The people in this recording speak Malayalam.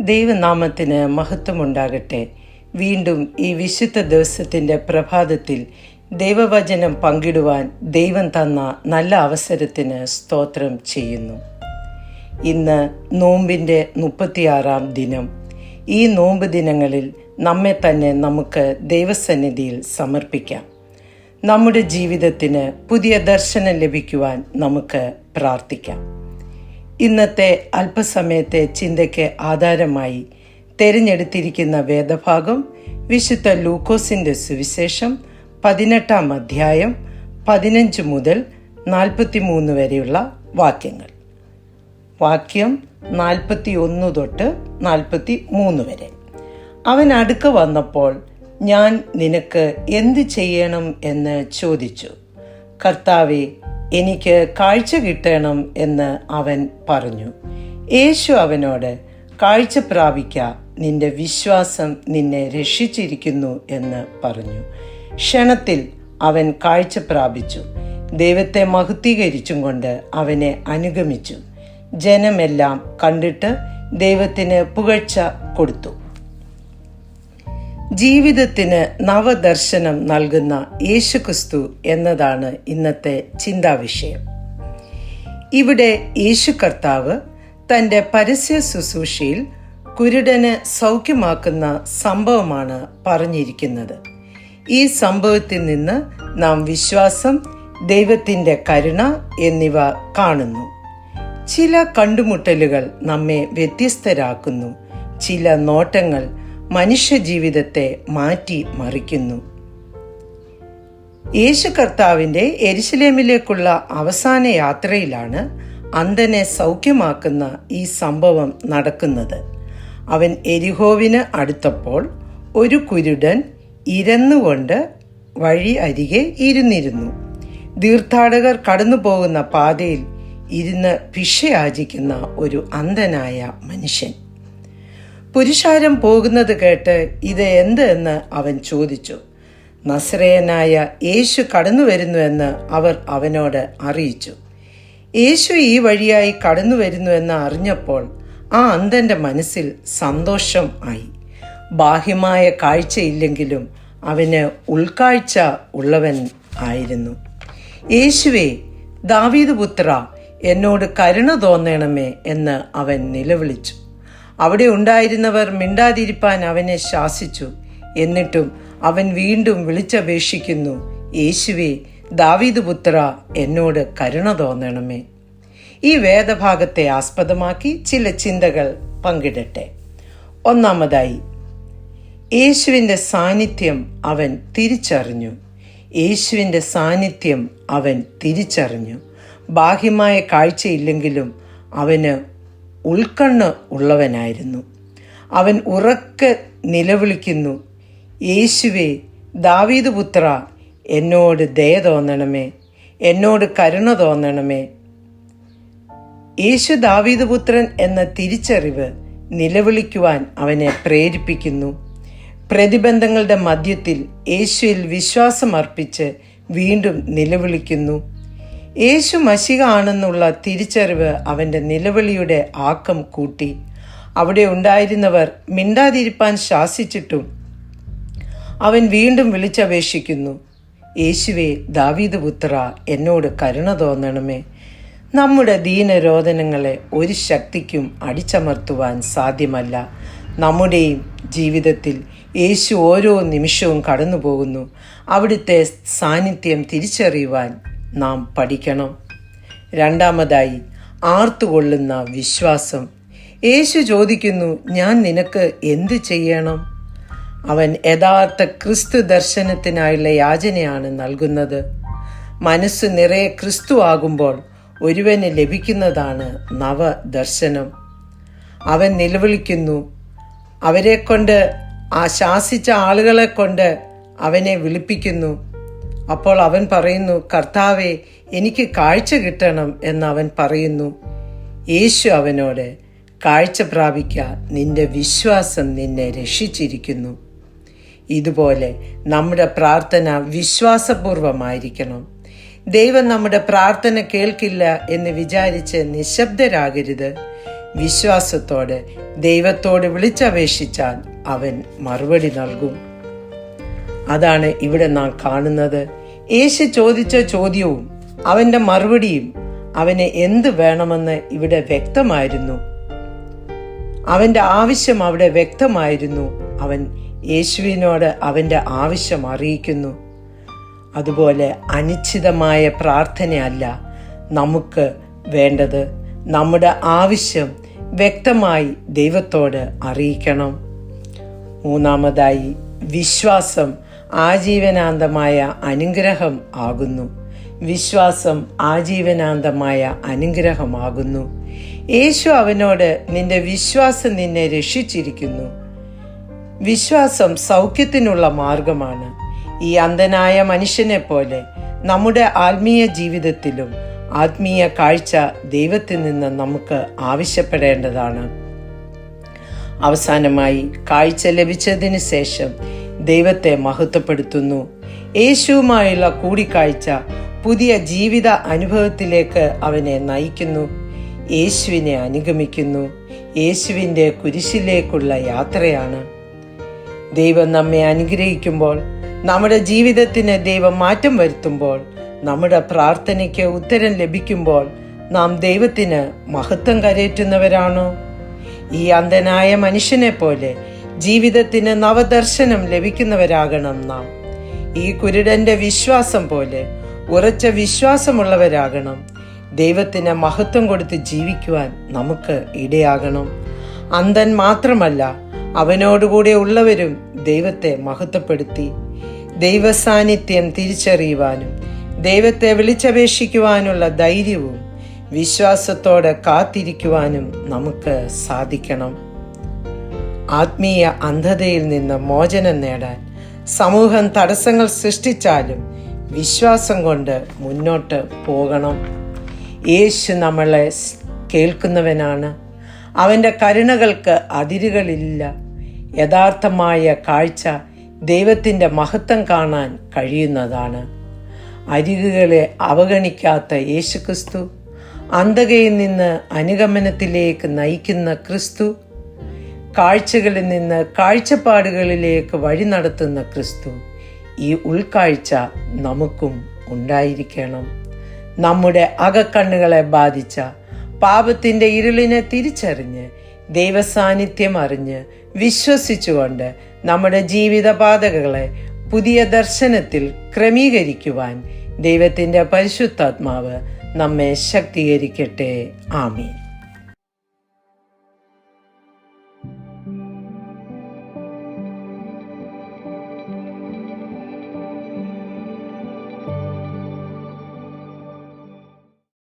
ദൈവനാമത്തിന് മഹത്വമുണ്ടാകട്ടെ. വീണ്ടും ഈ വിശുദ്ധ ദിവസത്തിന്റെ പ്രഭാതത്തിൽ ദൈവവചനം പങ്കിടുവാൻ ദൈവം തന്ന നല്ല അവസരത്തിന് സ്തോത്രം ചെയ്യുന്നു. ഇന്ന് നോമ്പിന്റെ മുപ്പത്തിയാറാം ദിനം. ഈ നോമ്പ് ദിനങ്ങളിൽ നമ്മെ തന്നെ നമുക്ക് ദൈവസന്നിധിയിൽ സമർപ്പിക്കാം. നമ്മുടെ ജീവിതത്തിന് പുതിയ ദർശനം ലഭിക്കുവാൻ നമുക്ക് പ്രാർത്ഥിക്കാം. ഇന്നത്തെ അല്പസമയത്തെ ചിന്തയ്ക്ക് ആധാരമായി തിരഞ്ഞെടുത്തിരിക്കുന്ന വേദഭാഗം വിശുദ്ധ ലൂക്കോസിന്റെ സുവിശേഷം പതിനെട്ടാം അധ്യായം പതിനഞ്ച് മുതൽ നാൽപ്പത്തിമൂന്ന് വരെയുള്ള വാക്യങ്ങൾ. വാക്യം നാൽപ്പത്തി ഒന്ന് തൊട്ട് നാൽപ്പത്തി മൂന്ന് വരെ. അവൻ അടുക്ക വന്നപ്പോൾ ഞാൻ നിനക്ക് എന്ത് ചെയ്യണം എന്ന് ചോദിച്ചു. കർത്താവെ എനിക്ക് കാഴ്ച കിട്ടണം എന്ന് അവൻ പറഞ്ഞു. യേശു അവനോട് കാഴ്ച പ്രാപിക്ക നിന്റെ വിശ്വാസം നിന്നെ രക്ഷിച്ചിരിക്കുന്നു എന്ന് പറഞ്ഞു. ക്ഷണത്തിൽ അവൻ കാഴ്ച പ്രാപിച്ചു. ദൈവത്തെ മഹത്വീകരിച്ചും കൊണ്ട് അവനെ അനുഗമിച്ചു. ജനമെല്ലാം കണ്ടിട്ട് ദൈവത്തിന് പുകഴ്ച കൊടുത്തു. ജീവിതത്തിന് നവദർശനം നൽകുന്ന യേശുക്രിസ്തു എന്നതാണ് ഇന്നത്തെ ചിന്താവിഷയം. ഇവിടെ യേശു കർത്താവ് തന്റെ പരസ്യ ശുശ്രൂഷയിൽ കുരുടന് സൗഖ്യമാക്കുന്ന സംഭവമാണ് പറഞ്ഞിരിക്കുന്നത്. ഈ സംഭവത്തിൽ നിന്ന് നാം വിശ്വാസം ദൈവത്തിന്റെ കരുണ എന്നിവ കാണുന്നു. ചില കണ്ടുമുട്ടലുകൾ നമ്മെ വ്യത്യസ്തരാക്കുന്നു. ചില നോട്ടങ്ങൾ മനുഷ്യജീവിതത്തെ മാറ്റി മറിക്കുന്നു. യേശു കർത്താവിന്റെ എരിശിലേമിലേക്കുള്ള അവസാന യാത്രയിലാണ് അന്ധനെ സൗഖ്യമാക്കുന്ന ഈ സംഭവം നടക്കുന്നത്. അവൻ എരിഹോവിന് അടുത്തപ്പോൾ ഒരു കുരുടൻ ഇരന്നുകൊണ്ട് വഴി അരികെ ഇരുന്നിരുന്നു. തീർത്ഥാടകർ കടന്നു പോകുന്ന പാതയിൽ ഇരുന്ന് ഭിക്ഷയാചിക്കുന്ന ഒരു അന്ധനായ മനുഷ്യൻ. പുരുഷാരം പോകുന്നത് കേട്ട് ഇത് എന്ത് എന്ന് അവൻ ചോദിച്ചു. നസ്രയനായ യേശു കടന്നു വരുന്നുവെന്ന് അവർ അവനോട് അറിയിച്ചു. യേശു ഈ വഴിയായി കടന്നു വരുന്നുവെന്ന് അറിഞ്ഞപ്പോൾ ആ അന്ധന്റെ മനസ്സിൽ സന്തോഷം ആയി. ബാഹ്യമായ കാഴ്ചയില്ലെങ്കിലും അവന് ഉൾക്കാഴ്ച ഉള്ളവൻ ആയിരുന്നു. യേശുവേ ദാവീദ് പുത്ര എന്നോട് കരുണ തോന്നണമേ എന്ന് അവൻ നിലവിളിച്ചു. അവിടെ ഉണ്ടായിരുന്നവർ മിണ്ടാതിരിപ്പാൻ അവനെ ശാസിച്ചു. എന്നിട്ടും അവൻ വീണ്ടും വിളിച്ചപേക്ഷിക്കുന്നു യേശുവേ ദാവീദ് പുത്ര എന്നോട് കരുണ തോന്നണമേ. ഈ വേദഭാഗത്തെ ആസ്പദമാക്കി ചില ചിന്തകൾ പങ്കിടട്ടെ. ഒന്നാമതായി യേശുവിന്റെ സാന്നിധ്യം അവൻ തിരിച്ചറിഞ്ഞു. യേശുവിന്റെ സാന്നിധ്യം അവൻ തിരിച്ചറിഞ്ഞു. ബാഹ്യമായ കാഴ്ചയില്ലെങ്കിലും അവന് ഉൾക്കണ്ണ് ഉള്ളവനായിരുന്നു. അവൻ ഉറക്കെ നിലവിളിക്കുന്നു യേശുവേ ദാവീദ് പുത്ര എന്നോട് ദയ തോന്നണമേ എന്നോട് കരുണ തോന്നണമേ. യേശു ദാവീദ് പുത്രൻ എന്ന തിരിച്ചറിവ് നിലവിളിക്കുവാൻ അവനെ പ്രേരിപ്പിക്കുന്നു. പ്രതിബന്ധങ്ങളുടെ മധ്യത്തിൽ യേശുവിൽ വിശ്വാസമർപ്പിച്ച് വീണ്ടും നിലവിളിക്കുന്നു. യേശു മഷിക ആണെന്നുള്ള തിരിച്ചറിവ് അവന്റെ നിലവിളിയുടെ ആക്കം കൂട്ടി. അവിടെ ഉണ്ടായിരുന്നവർ മിണ്ടാതിരിപ്പാൻ ശാസിച്ചിട്ടും അവൻ വീണ്ടും വിളിച്ചപേക്ഷിക്കുന്നു. യേശുവെ ദാവീദ് പുത്ര എന്നോട് കരുണ തോന്നണമേ. നമ്മുടെ ദീനരോധനങ്ങളെ ഒരു ശക്തിക്കും അടിച്ചമർത്തുവാൻ സാധ്യമല്ല. നമ്മുടെയും ജീവിതത്തിൽ യേശു ഓരോ നിമിഷവും കടന്നു പോകുന്നു അവിടുത്തെ സാന്നിധ്യം തിരിച്ചറിയുവാൻ നാം പഠിക്കണം. രണ്ടാമതായി ആർത്തുകൊള്ളുന്ന വിശ്വാസം. യേശു ചോദിക്കുന്നു ഞാൻ നിനക്ക് എന്ത് ചെയ്യണം? അവൻ യഥാർത്ഥ ക്രിസ്തു ദർശനത്തിനായുള്ള യാചനയാണ് നൽകുന്നത്. മനസ്സ് നിറയെ ക്രിസ്തു ആകുമ്പോൾ ഒരുവന് ലഭിക്കുന്നതാണ് നവദർശനം. അവൻ നിലവിളിക്കുന്നു അവരെ കൊണ്ട് ആ ശാസിച്ച ആളുകളെ കൊണ്ട് അവനെ വിളിപ്പിക്കുന്നു. അപ്പോൾ അവൻ പറയുന്നു കർത്താവെ എനിക്ക് കാഴ്ച കിട്ടണം എന്ന് അവൻ പറയുന്നു. യേശു അവനോട് കാഴ്ച പ്രാപിക്ക നിന്റെ വിശ്വാസം നിന്നെ രക്ഷിച്ചിരിക്കുന്നു. ഇതുപോലെ നമ്മുടെ പ്രാർത്ഥന വിശ്വാസപൂർവമായിരിക്കണം. ദൈവം നമ്മുടെ പ്രാർത്ഥന കേൾക്കില്ല എന്ന് വിചാരിച്ച് നിശബ്ദരാകരുത്. വിശ്വാസത്തോടെ ദൈവത്തോട് വിളിച്ചപേക്ഷിച്ചാൽ അവൻ മറുപടി നൽകും. അതാണ് ഇവിടെ നാം കാണുന്നത്. യേശു ചോദിച്ച ചോദ്യവും അവന്റെ മറുപടിയും അവന് എന്ത് വേണമെന്ന് ഇവിടെ വ്യക്തമായിരുന്നു. അവന്റെ ആവശ്യം അവിടെ വ്യക്തമായിരുന്നു. അവൻ യേശുവിനോട് അവന്റെ ആവശ്യം അറിയിക്കുന്നു. അതുപോലെ അനിശ്ചിതമായ പ്രാർത്ഥനയല്ല നമുക്ക് വേണ്ടത്. നമ്മുടെ ആവശ്യം വ്യക്തമായി ദൈവത്തോട് അറിയിക്കണം. മൂന്നാമതായി വിശ്വാസം ആജീവനാന്തമായ അനുഗ്രഹം ആകുന്നു. വിശ്വാസം ആജീവനാന്തമായ അനുഗ്രഹമാകുന്നു. യേശു അവനോട് നിന്റെ വിശ്വാസം നിന്നെ രക്ഷിച്ചിരിക്കുന്നു. വിശ്വാസം സൗഖ്യത്തിനുള്ള മാർഗമാണ്. ഈ അന്ധനായ മനുഷ്യനെ പോലെ നമ്മുടെ ആത്മീയ ജീവിതത്തിലും ആത്മീയ കാഴ്ച ദൈവത്തിൽ നിന്ന് നമുക്ക് ആവശ്യപ്പെടേണ്ടതാണ്. അവസാനമായി കാഴ്ച ലഭിച്ചതിന് ശേഷം ദൈവത്തെ മഹത്വപ്പെടുത്തുന്നു. യേശുവുമായുള്ള കൂടിക്കാഴ്ച പുതിയ ജീവിത അനുഭവത്തിലേക്ക് അവനെ നയിക്കുന്നു. യേശുവിനെ അനുഗമിക്കുന്നു. യേശുവിന്റെ കുരിശിലേക്കുള്ള യാത്രയാണ്. ദൈവം നമ്മെ അനുഗ്രഹിക്കുമ്പോൾ നമ്മുടെ ജീവിതത്തിന് ദൈവം മാറ്റം വരുത്തുമ്പോൾ നമ്മുടെ പ്രാർത്ഥനയ്ക്ക് ഉത്തരം ലഭിക്കുമ്പോൾ നാം ദൈവത്തിന് മഹത്വം കരയറ്റുന്നവരാണോ? ഈ അന്ധനായ മനുഷ്യനെ പോലെ ജീവിതത്തിന് നവദർശനം ലഭിക്കുന്നവരാകണം നാം. ഈ കുരുടന്റെ വിശ്വാസം പോലെ ഉറച്ച വിശ്വാസമുള്ളവരാകണം. ദൈവത്തിന് മഹത്വം കൊടുത്ത് ജീവിക്കുവാൻ നമുക്ക് ഇടയാകണം. അന്ധൻ മാത്രമല്ല അവനോടുകൂടെ ഉള്ളവരും ദൈവത്തെ മഹത്വപ്പെടുത്തി. ദൈവസാന്നിധ്യം തിരിച്ചറിയുവാനും ദൈവത്തെ വിളിച്ചപേക്ഷിക്കുവാനുള്ള ധൈര്യവും വിശ്വാസത്തോടെ കാത്തിരിക്കുവാനും നമുക്ക് സാധിക്കണം. ആത്മീയ അന്ധതയിൽ നിന്ന് മോചനം നേടാൻ സമൂഹം തടസ്സങ്ങൾ സൃഷ്ടിച്ചാലും വിശ്വാസം കൊണ്ട് മുന്നോട്ട് പോകണം. യേശു നമ്മളെ കേൾക്കുന്നവനാണ്. അവന്റെ കരുണകൾക്ക് അതിരുകളില്ല. യഥാർത്ഥമായ കാഴ്ച ദൈവത്തിന്റെ മഹത്വം കാണാൻ കഴിയുന്നതാണ്. അരികുകളെ അവഗണിക്കാത്ത യേശുക്രിസ്തു അന്ധകയിൽ നിന്ന് അനുഗമനത്തിലേക്ക് നയിക്കുന്ന ക്രിസ്തു കാഴ്ചകളിൽ നിന്ന് കാഴ്ചപ്പാടുകളിലേക്ക് വഴി നടത്തുന്ന ക്രിസ്തു ഈ ഉൾക്കാഴ്ച നമുക്കും ഉണ്ടായിരിക്കണം. നമ്മുടെ അകക്കണ്ണുകളെ ബാധിച്ച പാപത്തിന്റെ ഇരുളിനെ തിരിച്ചറിഞ്ഞ് ദൈവസാന്നിധ്യം അറിഞ്ഞ് വിശ്വസിച്ചുകൊണ്ട് നമ്മുടെ ജീവിതപാതകളെ പുതിയ ദർശനത്തിൽ ക്രമീകരിക്കുവാൻ ദൈവത്തിന്റെ പരിശുദ്ധാത്മാവ് നമ്മെ ശക്തീകരിക്കട്ടെ. ആമീൻ.